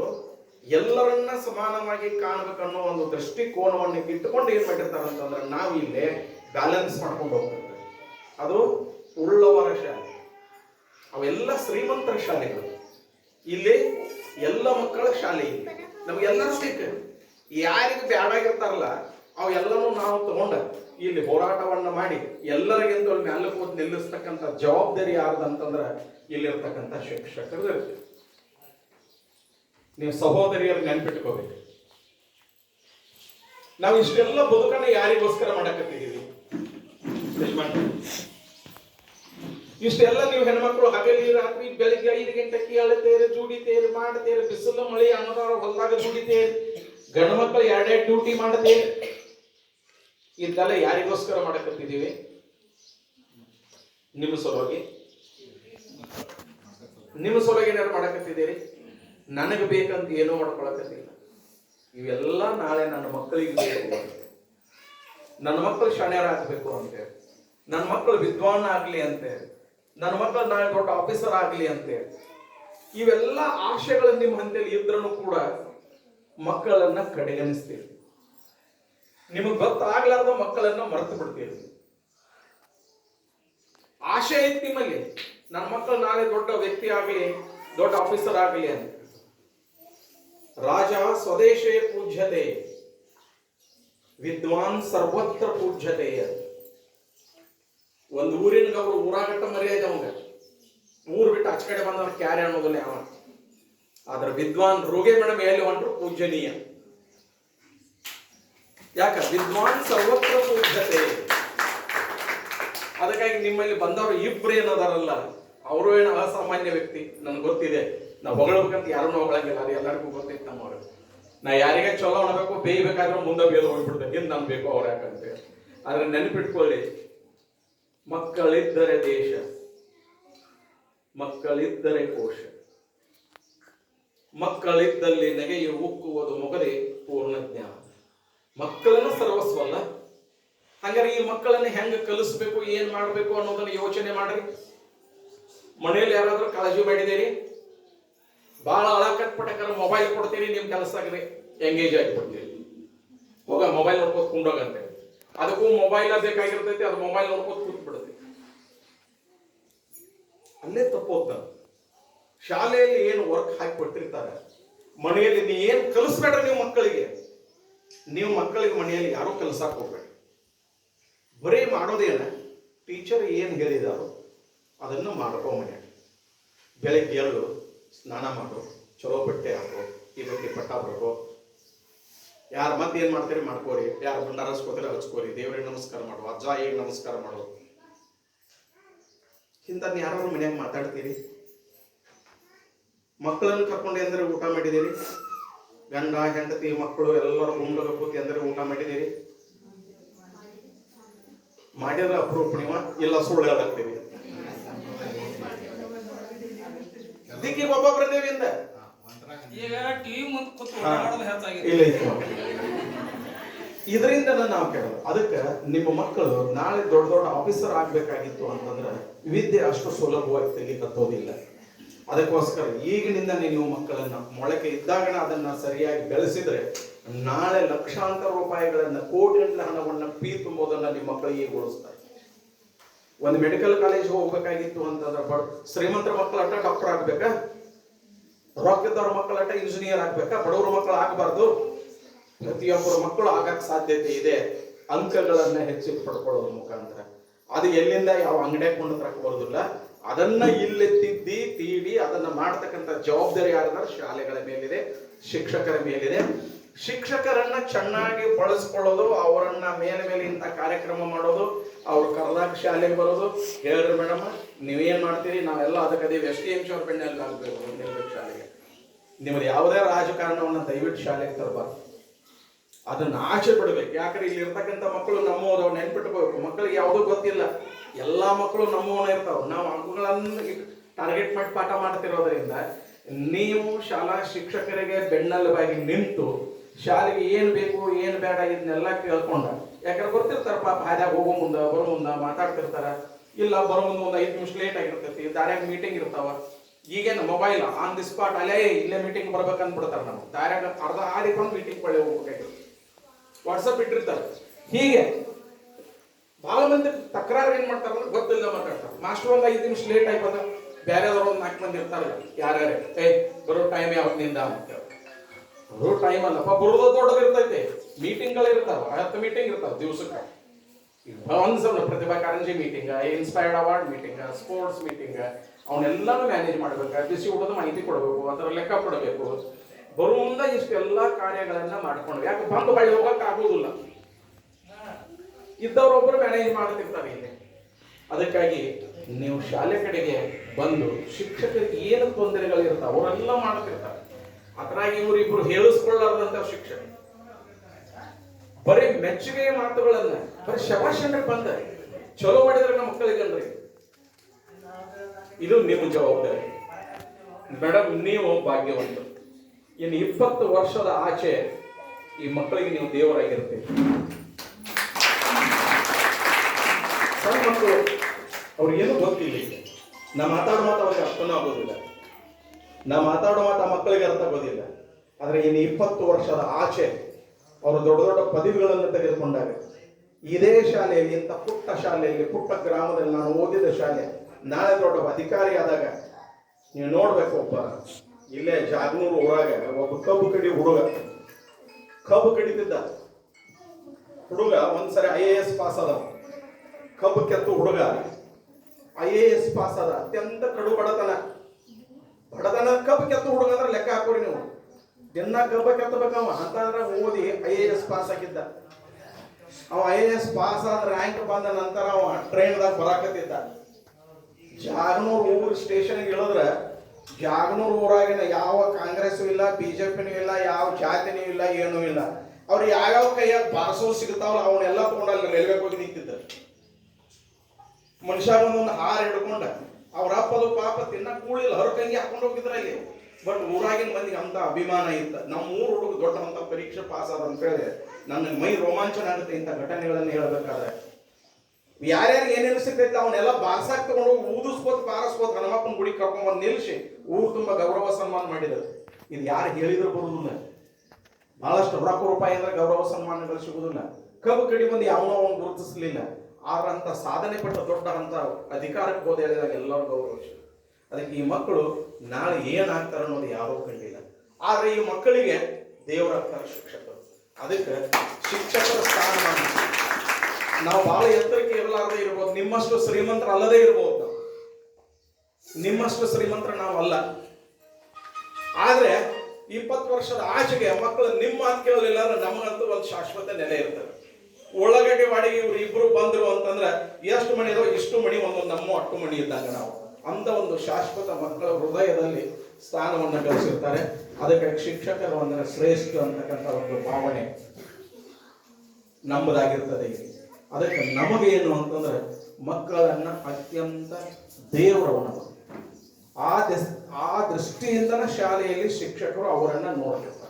ಎಲ್ಲರನ್ನ ಸಮಾನವಾಗಿ ಕಾಣಬೇಕನ್ನೋ ಒಂದು ದೃಷ್ಟಿಕೋನವನ್ನು ಇಟ್ಟುಕೊಂಡು ಏನ್ ಮಾಡಿರ್ತಾರಂತಂದ್ರೆ ನಾವು ಇಲ್ಲೇ ಬ್ಯಾಲೆನ್ಸ್ ಮಾಡ್ಕೊಂಡು ಹೋಗ್ತೇವೆ ಅದು ಉಳ್ಳವರ ಶಾಲೆ. ಅವೆಲ್ಲ ಶ್ರೀಮಂತರ ಶಾಲೆಗಳು. ಇಲ್ಲಿ ಎಲ್ಲ ಮಕ್ಕಳ ಶಾಲೆ ಇದೆ. ನಮ್ಗೆಲ್ಲರೂ ಸಿಕ್ಕ. ಯಾರಿಗೆ ಬ್ಯಾಡಾಗಿರ್ತಾರಲ್ಲ ಅವೆಲ್ಲನೂ ನಾವು ತಗೊಂಡ ಇಲ್ಲಿ ಹೋರಾಟವನ್ನ ಮಾಡಿ ಎಲ್ಲರಿಗಿಂತ ಅಲ್ಲಿ ಮ್ಯಾಲ ಕೂತ್ ನಿಲ್ಲಿಸ್ತಕ್ಕಂಥ ಜವಾಬ್ದಾರಿ ಯಾರ್ದಂತಂದ್ರ ಇಲ್ಲಿರ್ತಕ್ಕಂಥ ಶಿಕ್ಷಕರು ನೀವು ಸಹೋದರಿಯರು ನೆನ್ಪಿಟ್ಕೋಬೇಕು. ನಾವು ಇಷ್ಟೆಲ್ಲ ಬದುಕನ್ನ ಯಾರಿಗೋಸ್ಕರ ಮಾಡಕತ್ತಿದ್ದೀವಿ? ಇಷ್ಟೆಲ್ಲ ನೀವು ಹೆಣ್ಮಕ್ಳು ಹಗಲಿ ರಾತ್ರಿ ಬೆಳಿಗ್ಗೆ ಐದು ಗಂಟೆಗೆ ಅಳತೇರಿ, ಜೂಡಿತೇರಿ, ಮಾಡ್ತೇರಿ, ಬಿಸಿಲು, ಮಳೆ, ಅನ್ನದಾರ ಹೊಲದಾಗ ದುಡಿತೇರಿ ಗಂಡು ಮಕ್ಕಳು ಎರಡೆರಡು ಡ್ಯೂಟಿ ಮಾಡ್ತೇರಿ. ಇದೆಲ್ಲ ಯಾರಿಗೋಸ್ಕರ ಮಾಡಕತ್ತಿದ್ದೀವಿ? ನಿಮ್ಮ ಸಲುವಾಗಿ? ನಿಮ್ಮ ಸಲುವಾಗಿ ಏನಾರು ಮಾಡಕತ್ತಿದ್ದೀರಿ? ನನಗೆ ಬೇಕಂತ ಏನೋ ಮಾಡ್ಕೊಳಕತ್ತಿಲ್ಲ. ಇವೆಲ್ಲ ನಾಳೆ ನನ್ನ ಮಕ್ಕಳಿಗೆ ಬೇಕು ಅಂತ. ನನ್ನ ಮಕ್ಕಳು ಅಂತ ಅಂತೇಳಿ ನನ್ನ ಮಕ್ಕಳು ವಿದ್ವಾನ್ ಆಗ್ಲಿ ಅಂತೇಳಿ ನನ್ನ ಮಕ್ಕಳು ನಾಳೆ ದೊಡ್ಡ ಆಫೀಸರ್ ಆಗಲಿ ಅಂತೇಳಿ ಇವೆಲ್ಲ ಆಶೆಗಳು ನಿಮ್ಮ ಹಂತಲ್ಲಿ ಇದ್ರೂ ಕೂಡ ಮಕ್ಕಳನ್ನ ಕಡೆಗಣಿಸ್ತೀರಿ. ನಿಮಗೆ ಗೊತ್ತಾಗ್ಲಾರ್ದ ಮಕ್ಕಳನ್ನ ಮರೆತು ಬಿಡ್ತೀರಿ. ಆಶೆ ಐತಿ ನಿಮ್ಮಲ್ಲಿ. ನನ್ನ ಮಕ್ಕಳು ನಾಳೆ ದೊಡ್ಡ ವ್ಯಕ್ತಿ ಆಗಲಿ, ದೊಡ್ಡ ಆಫೀಸರ್ ಆಗಲಿ ಅಂತ. ರಾಜ ಸ್ವದೇಶೇ ಪೂಜ್ಯತೆ. ವಿದ್ವಾನ್ ಸರ್ವತ್ರ ಪೂಜ್ಯತೆ ಒಂದು ಊರಿನ ಅವ್ರು ಊರಾಗಟ್ಟ ಮರ್ಯಾದೆ ಅವಂಗ. ಊರು ಬಿಟ್ಟು ಆಚ ಕಡೆ ಬಂದವ ಕ್ಯಾರೆ ಅನ್ನೋದಿಲ್ಲ ಯಾವ ಆದ್ರೆ ವಿದ್ವಾನ್ ರೋಗೆ ಮೇಡಮ್ ಎಲ್ಲಿ ಹೊಂಟ್ರು ಪೂಜನೀಯ ಯಾಕ? ವಿದ್ವಾನ್ ಸರ್ವತ್ರ ಪೂಜ್ಯತೆ. ಅದಕ್ಕಾಗಿ ನಿಮ್ಮಲ್ಲಿ ಬಂದವರು ಇಬ್ರು ಏನದಾರಲ್ಲ, ಅವರು ಏನು ಅಸಾಮಾನ್ಯ ವ್ಯಕ್ತಿ. ನನ್ಗೆ ಗೊತ್ತಿದೆ. ನಾ ಹೊಗಳಬೇಕಂತ ಯಾರು ಹೊಗಳಂಗಿಲ್ಲ, ಅದು ಎಲ್ಲರಿಗೂ ಗೊತ್ತೈತೆ ನಮ್ಮವ್ರು. ನಾ ಯಾರಿಗೆ ಚಲೋ ಅನ್ಬೇಕು ಬೇಯ್ಬೇಕಾದ್ರೆ ಮುಂದೆ ಬೇಲ್ ಹೋಗ್ಬಿಡ್ತೇನೆ. ಹಿಂದೆ ಬೇಕು ಅವ್ರು ಯಾಕಂತ ಆದ್ರೆ ನೆನಪಿಟ್ಕೊಳ್ಳಿ ಮಕ್ಕಳಿದ್ದರೆ ದೇಶ, ಮಕ್ಕಳಿದ್ದರೆ ಕೋಶ. ಮಕ್ಕಳಿದ್ದಲ್ಲಿ ನೆಗೆಯು ಉಕ್ಕುವುದು ಮೊಗದೆ ಪೂರ್ಣ ಜ್ಞಾನ. ಮಕ್ಕಳನ್ನು ಸರ್ವಸ್ವಲ್ಲ ಹಂಗಾರೆ ಈ ಮಕ್ಕಳನ್ನ ಹೆಂಗ ಕಲಿಸ್ಬೇಕು, ಏನ್ ಮಾಡಬೇಕು ಅನ್ನೋದನ್ನ ಯೋಚನೆ ಮಾಡ್ರಿ. ಮನೆಯಲ್ಲಿ ಯಾರಾದ್ರೂ ಕಾಳಜಿ ಮಾಡಿದ್ದೀರಿ? ಬಹಳ ಅಳ ಪಟಕರ ಮೊಬೈಲ್ ಕೊಡ್ತೀರಿ ನಿಮ್ ಕೆಲಸ ಆಗ್ರಿ ಎಂಗೇಜ್ ಆಗಿಬಿಡ್ತೀರಿ ಹೋಗ ಮೊಬೈಲ್ ನೋಡ್ಕೋತ ಕುಂಡೋಗಂತೆ. ಅದಕ್ಕೂ ಮೊಬೈಲ್ ಬೇಕಾಗಿರ್ತೈತಿ, ಅದು ಮೊಬೈಲ್ ನೋಡ್ಕೋತ ಕೂತ್ ಬಿಡುತ್ತೆ ಅಲ್ಲೇ ತಪ್ಪು ಹೋಗ್ತಾರೆ ಶಾಲೆಯಲ್ಲಿ ಏನು ವರ್ಕ್ ಹಾಕಿ ಕೊಟ್ಟಿರ್ತಾರೆ. ಮನೆಯಲ್ಲಿ ನೀ ಏನು ಕಲಿಸ್ಬೇಡ್ರಿ ನೀವು ಮಕ್ಕಳಿಗೆ? ನೀವು ಮಕ್ಕಳಿಗೆ ಮನೆಯಲ್ಲಿ ಯಾರೂ ಕೆಲಸ ಹೋಗ್ಬೇಡಿ. ಬರೀ ಮಾಡೋದೇನ ಟೀಚರ್ ಏನು ಹೇಳಿದಾರೋ ಅದನ್ನು ಮಾಡ್ಕೊ ಮನೆ. ಬೆಳಗ್ಗೆ ಎಳ್ಳು ಸ್ನಾನ ಮಾಡು, ಚಲೋ ಬಟ್ಟೆ ಹಾಕೋ, ಈ ಬಗ್ಗೆ ಪಟ್ಟ ಬರ್ಕೋ ಯಾರು ಮತ್ತೆ ಏನು ಮಾಡ್ತೀರಿ ಮಾಡ್ಕೋರಿ, ಯಾರು ಭಂಡಾರ ಹಚ್ಕೋತೀರಿ ಹಚ್ಕೋರಿ, ದೇವ್ರಿಗೆ ನಮಸ್ಕಾರ ಮಾಡು ಅಜ್ಜಾಯಿಗೆ ನಮಸ್ಕಾರ ಮಾಡು ಇಂಥದ್ದು ಯಾರಾದ್ರೂ ಮನ್ಯಾಗ ಮಾತಾಡ್ತೀರಿ? ಮಕ್ಕಳನ್ನು ಕರ್ಕೊಂಡು ಎಂದ್ರೆ ಊಟ ಮಾಡಿದ್ದೀರಿ? ಗಂಡ ಹೆಂಡತಿ ಮಕ್ಕಳು ಎಲ್ಲರೂ ಗುಂಡಗ ಕೂತಿ ಅಂದ್ರೆ ಊಟ ಮಾಡಿದ್ದೀರಿ? ಮಾಡಿದ್ರೆ ಅಪ್ರೂಪ್ ನೀವ? ಇಲ್ಲ ಸುಳ್ಳು ಹೇಳತ್ತೀರಿ ಒಬ್ಬೊಬ್ಬರ ದೇವಿಯಿಂದ ಈಗ ಟಿವಿ ಮುಂದೆ ಕೂತು. ಇಲ್ಲ ಇಲ್ಲ. ಇದರಿಂದ ನಾವು ಕೇಳೋದು. ಅದಕ್ಕೆ ನಿಮ್ಮ ಮಕ್ಕಳು ನಾಳೆ ದೊಡ್ಡ ದೊಡ್ಡ ಆಫೀಸರ್ ಆಗ್ಬೇಕಾಗಿತ್ತು ಅಂತಂದ್ರೆ ವಿದ್ಯೆ ಅಷ್ಟು ಸುಲಭವಾಗಿ ತೆಗಿಕತ್ತೋದಿಲ್ಲ ಅದಕ್ಕೋಸ್ಕರ ಈಗಿನಿಂದ ನೀವು ಮಕ್ಕಳನ್ನ ಮೊಳಕೆ ಇದ್ದಾಗ ಅದನ್ನ ಸರಿಯಾಗಿ ಬೆಳೆಸಿದ್ರೆ ನಾಳೆ ಲಕ್ಷಾಂತರ ರೂಪಾಯಿಗಳನ್ನ ಕೋಟಿಗಟ್ಟಲೆ ಹಣವನ್ನ ಪೀ ತುಂಬೋದನ್ನ ನಿಮ್ಮ ಮಕ್ಕಳಿಗೆ ಗೊಳಿಸ್ತಾರೆ ಒಂದು ಮೆಡಿಕಲ್ ಕಾಲೇಜ್ ಹೋಗ್ಬೇಕಾಗಿತ್ತು ಅಂತಂದ್ರೆ ಬಡ ಶ್ರೀಮಂತರ ಮಕ್ಕಳ ಡಾಕ್ಟರ್ ಆಗ್ಬೇಕಾ? ರೊಕ್ಕದವ್ರ ಮಕ್ಕಳ ಇಂಜಿನಿಯರ್ ಆಗ್ಬೇಕಾ? ಬಡವ್ರ ಮಕ್ಕಳು ಆಗಬಾರ್ದು. ಪ್ರತಿಯೊಬ್ಬರ ಮಕ್ಕಳು ಆಗಕ್ಕೆ ಸಾಧ್ಯತೆ ಇದೆ. ಅಂಕಗಳನ್ನ ಹೆಚ್ಚು ಪಡ್ಕೊಳ್ಳೋದ್ರ ಮುಖಾಂತರ. ಅದು ಎಲ್ಲಿಂದ ಯಾವ ಅಂಗಡಿ ಕೊಂಡು ತರಕ್ ಬರೋದಿಲ್ಲ. ಅದನ್ನ ತಿದ್ದಿ, ತೀಡಿ, ಅದನ್ನ ಮಾಡ್ತಕ್ಕಂಥ ಜವಾಬ್ದಾರಿ ಯಾರದ ಶಾಲೆಗಳ ಮೇಲಿದೆ, ಶಿಕ್ಷಕರ ಮೇಲಿದೆ. ಶಿಕ್ಷಕರನ್ನ ಚೆನ್ನಾಗಿ ಬಳಸ್ಕೊಳ್ಳೋದು, ಅವರನ್ನ ಮೇಲೆ ಮೇಲೆ ಇಂಥ ಕಾರ್ಯಕ್ರಮ ಮಾಡೋದು, ಅವ್ರು ಕರೆದಾಗ ಶಾಲೆಗೆ ಬರೋದು. ಹೇಳ್ರಿ ಮೇಡಮ್ ನೀವೇನ್ ಮಾಡ್ತೀರಿ? ನಾವೆಲ್ಲ ಅದಕ್ಕೆ ಅದೇ ಎಸ್ ಟಿ ಎಂ ಸಿ ಅವ್ರ ಬೆನ್ನಲ್ಲಿ ಆಗ್ಬೇಕು ಶಾಲೆಗೆ. ನಿಮ್ಮದು ಯಾವುದೇ ರಾಜಕಾರಣವನ್ನ ದಯವಿಟ್ಟು ಶಾಲೆಗೆ ತರಬಾರ್ದು. ಅದನ್ನ ಆಚೆ ಪಡ್ಬೇಕು. ಯಾಕಂದ್ರೆ ಇಲ್ಲಿ ಇರ್ತಕ್ಕಂಥ ಮಕ್ಕಳು ನಮ್ಮವ್ರು, ಅವ್ರು ನೆನ್ಪಿಟ್ಕೋಬೇಕು. ಮಕ್ಕಳಿಗೆ ಯಾವುದೂ ಗೊತ್ತಿಲ್ಲ. ಎಲ್ಲಾ ಮಕ್ಕಳು ನಮ್ಮವನ ಇರ್ತಾವ ನಾವು ಅಂಕಗಳನ್ನು ಟಾರ್ಗೆಟ್ ಮಾಡಿ ಪಾಠ ಮಾಡ್ತಿರೋದ್ರಿಂದ ನೀವು ಶಾಲಾ ಶಿಕ್ಷಕರಿಗೆ ಬೆನ್ನಲ್ಲವಾಗಿ ನಿಂತು ಶಾಲೆಗೆ ಏನು ಬೇಕು, ಏನು ಬೇಡ ಇದನ್ನೆಲ್ಲ ಕೇಳ್ಕೊಂಡ, ಯಾಕಂದ್ರೆ ಗೊತ್ತಿರ್ತಾರ ಪಾಪ ಹಾದ್ಯಾಗ ಹೋಗೋ ಮುಂದ, ಬರೋ ಮುಂದ ಮಾತಾಡ್ತಿರ್ತಾರ. ಇಲ್ಲ, ಬರೋ ಮುಂದೆ ಒಂದು ಐದು ನಿಮಿಷ ಲೇಟ್ ಆಗಿರ್ತೈತಿ, ದಾರ್ಯಾಗ ಮೀಟಿಂಗ್ ಇರ್ತಾವ. ಈಗೇನು ಮೊಬೈಲ್ ಆನ್ ದಿ ಸ್ಪಾಟ್ ಅಲ್ಲೇ ಇಲ್ಲೇ ಮೀಟಿಂಗ್ ಬರ್ಬೇಕಂತ ಬಿಡ್ತಾರ ನಾವು ದಾರ್ಯಾಗ ಅರ್ಧ ಆರಿಕೊಂಡು ಮೀಟಿಂಗ್ ಪಳೆ ಹೋಗ್ಬೇಕಾಗಿತ್ತು. ವಾಟ್ಸಪ್ ಇಟ್ಟಿರ್ತಾರೆ. ಹೀಗೆ ಬಹಳ ಮಂದಿ ತಕರಾರು ಏನ್ ಮಾಡ್ತಾರ ಅಂದ್ರೆ ಗೊತ್ತಿಲ್ಲ ಮಾತಾಡ್ತಾರೆ. ಮಾಸ್ಟರ್ ಒಂದ್ ಐದು ನಿಮಿಷ ಲೇಟ್ ಆಯ್ತದ ಬಂದ ಬೇರೆದವ್ರು ಒಂದು ನಾಲ್ಕು ಮಂದಿ ಇರ್ತಾರೆ. ಯಾರ್ಯಾರು? ಏ, ಬರೋ ಟೈಮ್ ಯಾವತ್ತಿನಿಂದ ಅಂತ ಬರೋ ಟೈಮ್ ಅಲ್ಲಪ್ಪ ಬರೋದು ದೊಡ್ಡದು ಇರ್ತೈತೆ. ಮೀಟಿಂಗ್ಗಳು ಇರ್ತಾವ. ಹತ್ತು ಮೀಟಿಂಗ್ ಇರ್ತಾವ ದಿವಸಕ್ಕೆ. ಒಂದ್ಸಲ Pratibha Karanji meeting inspired award meeting sports meeting ಅವನ್ನೆಲ್ಲಾನು manage ಮಾಡ್ಬೇಕು. ಬಿಸಿ ಊಟದ ಮಾಹಿತಿ ಕೊಡಬೇಕು ಅದರ ಲೆಕ್ಕ ಕೊಡಬೇಕು. ಬರೋ ಮುಂದೆ ಇಷ್ಟೆಲ್ಲ ಕಾರ್ಯಗಳನ್ನ ಮಾಡ್ಕೊಂಡು ಯಾಕೆ ಬಂದು ಬಳಿ ಹೋಗಕ್ ಆಗೋದಿಲ್ಲ ಇದ್ದವರೊಬ್ಬರು ಮ್ಯಾನೇಜ್ ಮಾಡ್ತಿರ್ತಾರೆ ಇಲ್ಲಿ? ಅದಕ್ಕಾಗಿ ನೀವು ಶಾಲೆ ಕಡೆಗೆ ಬಂದು ಶಿಕ್ಷಕರಿಗೆ ಏನು ತೊಂದರೆಗಳು ಇರ್ತಾವ ಅವರೆಲ್ಲ ಮಾಡ್ತಿರ್ತಾರೆ. ಅದರಾಗಿ ಇವರಿಬ್ರು ಹೇಳಿಸ್ಕೊಳ್ಳಾರ್ದಂತ ಶಿಕ್ಷಕ ಬರೀ ಮೆಚ್ಚುಗೆ ಮಾತುಗಳನ್ನ, ಬರೀ ಶಬಾಷನ್ರಿ ಬಂದ ಚಲೋ ಮಾಡಿದ್ರೆ ನಮ್ಮ ಮಕ್ಕಳಿಗಲ್ರಿ ಇದು ನಿಮ್ಮ ಜವಾಬ್ದಾರಿ. ಮೇಡಮ್ ನೀವು ಭಾಗ್ಯವಂತರು. ಇನ್ನು ಇಪ್ಪತ್ತು ವರ್ಷದ ಆಚೆ ಈ ಮಕ್ಕಳಿಗೆ ನೀವು ದೇವರಾಗಿರ್ತೀವಿ ಸಣ್ಣ ಮಕ್ಕಳು, ಅವ್ರಿಗೇನು ಗೊತ್ತಿಲ್ಲ. ನಾ ಮಾತಾಡೋ ಮಾತು ಅವ್ರಿಗೆ ಅರ್ಥನೂ ಆಗೋದಿಲ್ಲ. ನಾ ಮಾತಾಡೋ ಮಾತು ಆ ಮಕ್ಕಳಿಗೆ ಅರ್ಥ ಆಗೋದಿಲ್ಲ. ಆದರೆ ಇನ್ನು ಇಪ್ಪತ್ತು ವರ್ಷದ ಆಚೆ ಅವರು ದೊಡ್ಡ ದೊಡ್ಡ ಪದವಿಗಳನ್ನು ತೆಗೆದುಕೊಂಡಾಗ ಇದೇ ಶಾಲೆಯಲ್ಲಿ, ಇಂಥ ಪುಟ್ಟ ಶಾಲೆಯಲ್ಲಿ, ಪುಟ್ಟ ಗ್ರಾಮದಲ್ಲಿ ನಾನು ಓದಿದ ಶಾಲೆ, ನಾಳೆ ದೊಡ್ಡ ಅಧಿಕಾರಿ ಆದಾಗ, ನೀವು ನೋಡಬೇಕು ಒಬ್ಬ ಇಲ್ಲೇ ಜಾಗನೂರು ಊರಾಗ ಒಬ್ಬ ಕಬ್ಬು ಕಡಿ ಹುಡುಗ. ಕಬ್ಬು ಕಡಿತಿದ್ದ. ಹುಡುಗ, ಒಂದ್ಸರಿ ಐ ಎ ಎಸ್ ಪಾಸ್ ಅದ ಕಬ್ಬು ಕೆತ್ತು ಹುಡುಗ. ಐ ಎ ಎಸ್ ಪಾಸ್ ಅದ ಅತ್ಯಂತ ಕಡು ಬಡತನ. ಬಡತನ ಕಬ್ಬು ಕೆತ್ತು ಹುಡುಗ ಅಂದ್ರೆ ಲೆಕ್ಕ ಹಾಕೋರಿ ನೀವು. ದಿನ ಕಬ್ಬ ಕೆತ್ತಬೇಕವ. ಅಂತಂದ್ರೆ ಓದಿ ಐ ಎ ಎಸ್ ಪಾಸ್ ಆಗಿದ್ದ ಅವ ಐ ಎ ಎಸ್ ಪಾಸ್ ಆದ ರ್ಯಾಂಕ್ ಬಂದ ನಂತರ ಅವ ಟ್ರೈನ್ದಾಗ ಬರಾಕತ್ತಿದ್ದ. ಜಾಗನೂರು ಊರು ಸ್ಟೇಷನ್ಗೆ ಇಳಿದ್ರ ಜಾಗನೂರ್ ಊರಾಗಿನ ಯಾವ ಕಾಂಗ್ರೆಸ್ ಇಲ್ಲ, ಬಿಜೆಪಿನೂ ಇಲ್ಲ, ಯಾವ ಜಾತಿನೂ ಇಲ್ಲ, ಏನೂ ಇಲ್ಲ. ಅವ್ರು ಯಾವ್ಯಾವ ಕೈಯಾಗ ಬಾರಿಸೋ ಸಿಗ್ತಾವಲ್ಲ ಅವನ್ನೆಲ್ಲ ತಗೊಂಡು ಅಲ್ಲಿ ರೈಲ್ವೆ ಹೋಗಿ ನಿಂತಿದ್ದರು. ಮನುಷ್ಯ ಒಂದೊಂದು ಹಾರ ಹಿಡ್ಕೊಂಡ, ಅವ್ರ ಅಪ್ಪದು ಪಾಪ ತಿನ್ನ ಕೂಳಿಲ್ಲ ಹರಕಂಗಿ ಹಾಕೊಂಡು ಹೋಗಿದ್ರ ಅಲ್ಲಿ. ಬಟ್ ಊರಾಗಿನ ಮಂದಿಗೆ ಅಂತ ಅಭಿಮಾನ ಇತ್ತ. ನಮ್ಮ ಊರು ಹುಡುಗ ದೊಡ್ಡವಂತ ಪರೀಕ್ಷೆ ಪಾಸ್ ಆದ ಅಂತ ಹೇಳಿ ನನ್ನ ಮೈ ರೋಮಾಂಚನ ಆಗುತ್ತೆ ಇಂಥ ಘಟನೆಗಳನ್ನು ಹೇಳ್ಬೇಕಾದ್ರೆ. ಯಾರ್ಯಾರು ಏನೇನು ಸಿಗ್ತೈತೆ ಅವನ್ನೆಲ್ಲ ಬಾರ್ಸಾಕ್ ತಗೊಂಡು ಊದಿಸ್ಕೋತ ಬಾರಿಸ್ಕೋತ ಹನುಮಪ್ಪನ ಗುಡಿ ಕರ್ಕೊಂಡ್ ಬಂದು ನಿಲ್ಸಿ, ಊರು ತುಂಬ ಗೌರವ ಸನ್ಮಾನ ಮಾಡಿದರು ಇದು ಯಾರು ಹೇಳಿದ್ರು ಬರುದಿಲ್ಲ. ಬಹಳಷ್ಟು ರೊಕ್ಕ ರೂಪಾಯಿ ಅಂದ್ರೆ ಗೌರವ ಸನ್ಮಾನಗಳು ಸಿಗೋದಿಲ್ಲ. ಕಬ್ಬು ಕಡಿ ಬಂದು ಯಾವನೋ ಅವನು ಗುರುತಿಸಲಿಲ್ಲ. ಆದ್ರೆ ಅಂತ ಸಾಧನೆ ಪಟ್ಟ ದೊಡ್ಡ ಅಂತ ಅಧಿಕಾರಕ್ಕೆ ಹೋದ ಹೇಳಿದಾಗ ಎಲ್ಲರೂ ಗೌರವ ಅದಕ್ಕೆ ಈ ಮಕ್ಕಳು ನಾಳೆ ಏನಾಗ್ತಾರೆ ಅನ್ನೋದು ಯಾರೂ ಕಂಡಿಲ್ಲ. ಆದ್ರೆ ಈ ಮಕ್ಕಳಿಗೆ ದೇವರಾಗ್ತಾರೆ ಶಿಕ್ಷಕರು ಅದಕ್ಕೆ ಶಿಕ್ಷಕರ ಸ್ಥಾನಮಾನ. ನಾವು ಬಹಳ ಎತ್ತರಕ್ಕೆ ಇರಲಾರದೆ ಇರ್ಬೋದು, ನಿಮ್ಮಷ್ಟು ಶ್ರೀಮಂತರ ಅಲ್ಲದೆ ಇರ್ಬೋದು ನಿಮ್ಮಷ್ಟು ಶ್ರೀಮಂತರ ನಾವು ಅಲ್ಲ. ಆದ್ರೆ ಇಪ್ಪತ್ತು ವರ್ಷದ ಆಚೆಗೆ ಮಕ್ಕಳು ನಿಮ್ಮ ಅಂತ ಕೇಳಲಿಲ್ಲ ಅಂದ್ರೆ ನಮಗಂತೂ ಒಂದು ಶಾಶ್ವತ ನೆಲೆ ಇರ್ತದೆ. ಉಳ್ಳಾಗಡ್ಡಿ ವಾಡಿಗೆ ಇವ್ರು ಇಬ್ರು ಬಂದ್ರು ಅಂತಂದ್ರೆ ಎಷ್ಟು ಮಣಿ ಇದಾವೆ ಇಷ್ಟು ಮಣಿ ಒಂದೊಂದು ನಮ್ಮ ಅಟ್ಟು ಮಣಿ ಇದ್ದಾಗ ನಾವು. ಅಂತ ಒಂದು ಶಾಶ್ವತ ಮಕ್ಕಳ ಹೃದಯದಲ್ಲಿ ಸ್ಥಾನವನ್ನು ಗಳಿಸಿರ್ತಾರೆ ಅದಕ್ಕೆ ಶಿಕ್ಷಕರು ಅಂದ್ರೆ ಶ್ರೇಷ್ಠ ಅಂತಕ್ಕಂಥ ಒಂದು ಭಾವನೆ ನಮ್ಮದಾಗಿರ್ತದೆ ಇಲ್ಲಿ. ಅದಕ್ಕೆ ನಮಗೇನು ಅಂತಂದ್ರೆ ಮಕ್ಕಳನ್ನ ಅತ್ಯಂತ ದೇವರವನ ಆ ಆ ದೃಷ್ಟಿಯಿಂದನ ಶಾಲೆಯಲ್ಲಿ ಶಿಕ್ಷಕರು ಅವರನ್ನ ನೋಡ್ತಿರ್ತಾರೆ.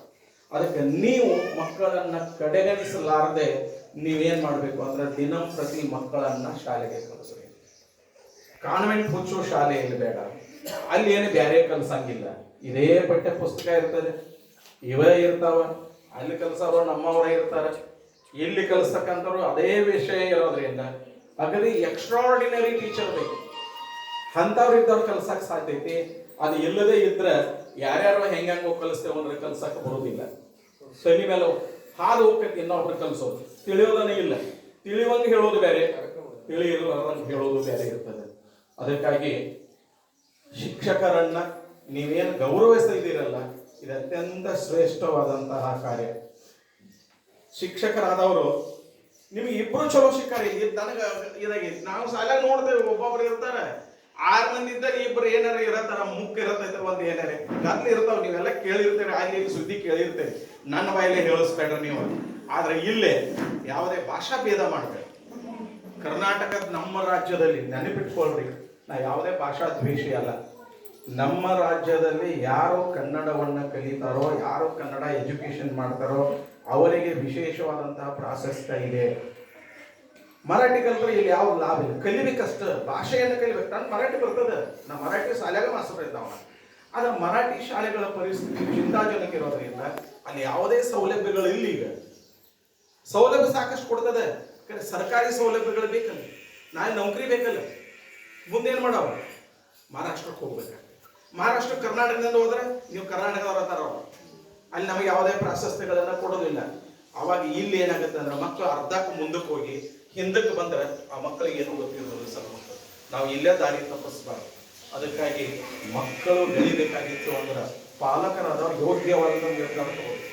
ಅದಕ್ಕೆ ನೀವು ಮಕ್ಕಳನ್ನ ಕಡೆಗಣಿಸಲಾರದೆ ನೀವೇನ್ ಮಾಡಬೇಕು ಅಂದ್ರೆ ದಿನಂಪ್ರತಿ ಮಕ್ಕಳನ್ನ ಶಾಲೆಗೆ ಕಳಿಸ್ರಿ. ಕಾನ್ವೆಂಟ್ ಹುಚ್ಚು ಶಾಲೆಯಲ್ಲಿ ಬೇಡ. ಅಲ್ಲಿ ಏನು ಬ್ಯಾರೆ ಕಲ್ಸಂಗಿಲ್ಲ. ಇದೇ ಪಠ್ಯ ಪುಸ್ತಕ ಇರ್ತದೆ. ಇವೇ ಇರ್ತಾವ. ಅಲ್ಲಿ ಕಲ್ಸವ್ರು ನಮ್ಮವರೇ ಇರ್ತಾರೆ. ಇಲ್ಲಿ ಕಲಿಸ್ತಕ್ಕಂಥವ್ರು ಅದೇ ವಿಷಯ ಇರೋದ್ರಿಂದ ಅಗದಿ ಎಕ್ಸ್ಟ್ರಾರ್ಡಿನರಿ ಟೀಚರ್ ಬೇಕು. ಅಂಥವ್ರು ಇದ್ದವ್ರು ಕಲ್ಸಕ್ ಸಾಧ್ಯ ಐತಿ? ಅದು ಇಲ್ಲದೆ ಇದ್ರೆ ಯಾರ್ಯಾರು ಹೆಂಗೋ ಕಲಿಸ್ತೇವೆ ಅಂದ್ರೆ ಕಲ್ಸಕ್ ಬರೋದಿಲ್ಲ. ಸನಿ ಮೇಲೆ ಹಾದು ಹೋಗ್ತೈತಿ ಇನ್ನೊಬ್ರು ಕಲಿಸೋದು ತಿಳಿಯೋದನೇ ಇಲ್ಲ. ತಿಳಿಯುವಂಗ ಹೇಳೋದು ಬೇರೆ. ತಿಳಿಯಿರುವಂಗ ಹೇಳೋದು ಬೇರೆ ಇರ್ತದೆ. ಅದಕ್ಕಾಗಿ ಶಿಕ್ಷಕರನ್ನ ನೀವೇನು ಗೌರವಿಸ್ತಿದ್ದೀರಲ್ಲ ಇದು ಅತ್ಯಂತ ಶ್ರೇಷ್ಠವಾದಂತಹ ಕಾರ್ಯ. ಶಿಕ್ಷಕರಾದವರು, ನಿಮ್ಗೆ ಇಬ್ರು ಚಲೋ ಸಿಕ್ಕಾರಿ ನನಗ ನನಗೆ ಇದಾಗೈತಿ ನಾವು ಶಾಲೆ ನೋಡ್ತೇವೆ, ಒಬ್ಬೊಬ್ರು ಇರ್ತಾರೆ. ಆರು ಮಂದಿ ಇದ್ದರೆ ಇಬ್ರು ಏನಾರ ಇರತ್ತಾರ ಮುಖ ಇರತ್ತೈತೆ ಒಂದು ಏನಾರ. ಗದ್ಲು ಇರ್ತಾವ, ನೀವೆಲ್ಲ ಕೇಳಿರ್ತೇವೆ ಅಲ್ಲಿ ಸುದ್ದಿ ಕೇಳಿರ್ತೇವೆ ನನ್ನ ಬಾಯಲ್ಲೇ ಹೇಳಿಸ್ಬೇಡ್ರಿ ನೀವು. ಆದ್ರೆ ಇಲ್ಲೇ ಯಾವುದೇ ಭಾಷಾ ಭೇದ ಮಾಡ್ಬೇಡ. ಕರ್ನಾಟಕದ ನಮ್ಮ ರಾಜ್ಯದಲ್ಲಿ ನೆನಪಿಟ್ಕೊಳ್ರಿ, ನಾ ಯಾವುದೇ ಭಾಷಾ ದ್ವೇಷಿ ಅಲ್ಲ. ನಮ್ಮ ರಾಜ್ಯದಲ್ಲಿ ಯಾರು ಕನ್ನಡವನ್ನು ಕಲಿತಾರೋ, ಯಾರು ಕನ್ನಡ ಎಜುಕೇಶನ್ ಮಾಡ್ತಾರೋ, ಅವರಿಗೆ ವಿಶೇಷವಾದಂತಹ ಪ್ರಾಶಸ್ತ್ಯ ಇದೆ. ಮರಾಠಿ ಕಲ್ತ್ರೆ ಇಲ್ಲಿ ಯಾವ ಲಾಭ ಇಲ್ಲ. ಕಲಿಬೇಕಷ್ಟ. ಭಾಷೆಯನ್ನು ಕಲಿಬೇಕು. ನನ್ನ ಮರಾಠಿ ಬರ್ತದೆ. ನಮ್ಮ ಮರಾಠಿ ಶಾಲೆಗ ಮಾಸ್ತರ್ ಇದ್ದಾವ ಆದ್ರೆ ಮರಾಠಿ ಶಾಲೆಗಳ ಪರಿಸ್ಥಿತಿ ಚಿಂತಾಜನಕ ಇರೋದ್ರಿಂದ ಅಲ್ಲಿ ಯಾವುದೇ ಸೌಲಭ್ಯಗಳು ಇಲ್ಲ ಈಗ ಸೌಲಭ್ಯ ಸಾಕಷ್ಟು ಕೊಡ್ತದೆ. ಯಾಕಂದ್ರೆ ಸರ್ಕಾರಿ ಸೌಲಭ್ಯಗಳು ಬೇಕಲ್ಲ. ನಾನು ನೌಕರಿ ಬೇಕಲ್ಲ. ಮುಂದೇನು ಮಾಡವ? ಮಹಾರಾಷ್ಟ್ರಕ್ಕೆ ಹೋಗ್ಬೇಕಾಗ್ತದೆ. ಮಹಾರಾಷ್ಟ್ರ, ಕರ್ನಾಟಕದಿಂದ ಹೋದ್ರೆ ನೀವು ಕರ್ನಾಟಕದವ್ರ ಹತ್ತಾರ. ಅಲ್ಲಿ ನಮಗೆ ಯಾವುದೇ ಪ್ರಾಶಸ್ತ್ಯಗಳನ್ನ ಕೊಡೋದಿಲ್ಲ. ಅವಾಗ ಇಲ್ಲಿ ಏನಾಗುತ್ತೆ ಅಂದ್ರೆ ಮಕ್ಕಳು ಅರ್ಧಕ್ಕೆ ಮುಂದಕ್ಕೆ ಹೋಗಿ ಹಿಂದಕ್ಕೆ ಬಂದ್ರೆ ಆ ಮಕ್ಕಳಿಗೆ ಏನು ಗೊತ್ತಿರೋದಿಲ್ಲ ಸರ್ ನಾವು ಇಲ್ಲೇ ದಾರಿ ತಪ್ಪಿಸ್ಬಾರ್ದು. ಅದಕ್ಕಾಗಿ ಮಕ್ಕಳು ಬೆಳಿಬೇಕಾಗಿತ್ತು ಅಂದ್ರೆ ಪಾಲಕರಾದವ್ರು ಯೋಗ್ಯವಾದ ನಿರ್ಧಾರ ತಗೋಬೇಕು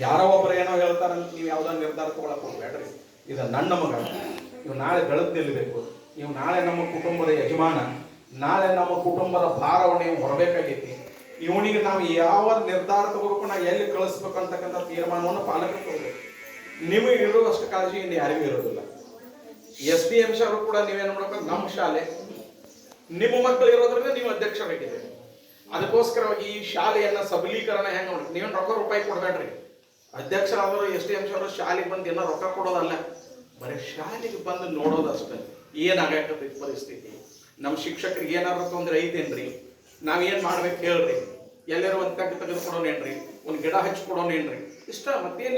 ಯಾರೋ ಒಬ್ಬರು ಏನೋ ಹೇಳ್ತಾರಂತ ನೀವು ಯಾವ್ದೋ ನಿರ್ಧಾರ ತಗೊಳಕ್ ಹೋಗ್ಬೇಡ್ರಿ. ಇದು ನನ್ನ ಮಗ. ನೀವು ನಾಳೆ ಬೆಳೆದು ನಿಲ್ಲಬೇಕು. ನೀವು ನಾಳೆ ನಮ್ಮ ಕುಟುಂಬದ ಯಜಮಾನ. ನಾಳೆ ನಮ್ಮ ಕುಟುಂಬದ ಭಾರವನ್ನು ನೀವು ಹೊರಬೇಕಾಗೈತಿ. ಇವನಿಗೆ ನಾವು ಯಾವ ನಿರ್ಧಾರ ತಗೋಬೇಕು ನಾ ಎಲ್ಲಿ ಕಳಿಸ್ಬೇಕಂತಕ್ಕಂಥ ತೀರ್ಮಾನವನ್ನು ತಗೋಬೇಕು. ನಿಮಗೆ ಇರುವಷ್ಟು ಕಾಳಜಿ, ಇನ್ನು ಯಾರಿಗೂ ಇರೋದಿಲ್ಲ. ಎಸ್ ಡಿ ಎಂ ಅವರು ಕೂಡ ನೀವೇನು ಮಾಡಬೇಕು? ನಮ್ಮ ಶಾಲೆ. ನಿಮ್ಮ ಮಕ್ಕಳು ಇರೋದ್ರಿಂದ ನೀವು ಅಧ್ಯಕ್ಷರಾಗಿದ್ದೀರಿ. ಅದಕ್ಕೋಸ್ಕರವಾಗಿ ಈ ಶಾಲೆಯನ್ನ ಸಬಲೀಕರಣ ಹೆಂಗೆ ನೋಡಿ ನೀವೇನು ರೊಕ್ಕ ರೂಪಾಯಿ ಕೊಡಬೇಡ್ರಿ. ಅಧ್ಯಕ್ಷರಾದರು ಎಸ್ ಡಿ ಎಂ ಅವರು ಶಾಲೆಗೆ ಬಂದು ಏನೋ ರೊಕ್ಕ ಕೊಡೋದಲ್ಲ. ಬರೀ ಶಾಲೆಗೆ ಬಂದು ನೋಡೋದಷ್ಟೇ. ಏನಾಗ ಪರಿಸ್ಥಿತಿ? ನಮ್ಮ ಶಿಕ್ಷಕರಿಗೆ ಏನಾದ್ರು ತೊಂದರೆ ಐತೇನ್ರಿ? ನಾವೇನ್ ಮಾಡ್ಬೇಕು ಹೇಳ್ರಿ. ಎಲ್ಲರೂ ಒಂದ್ ತಗ್ಗ ತೆಗೆದು ಏನ್ರಿ ಒಂದ್ ಗಿಡ ಹಚ್ಚಿ ಕೊಡೋನೇನ್ರಿ ಇಷ್ಟ, ಮತ್ತೇನ್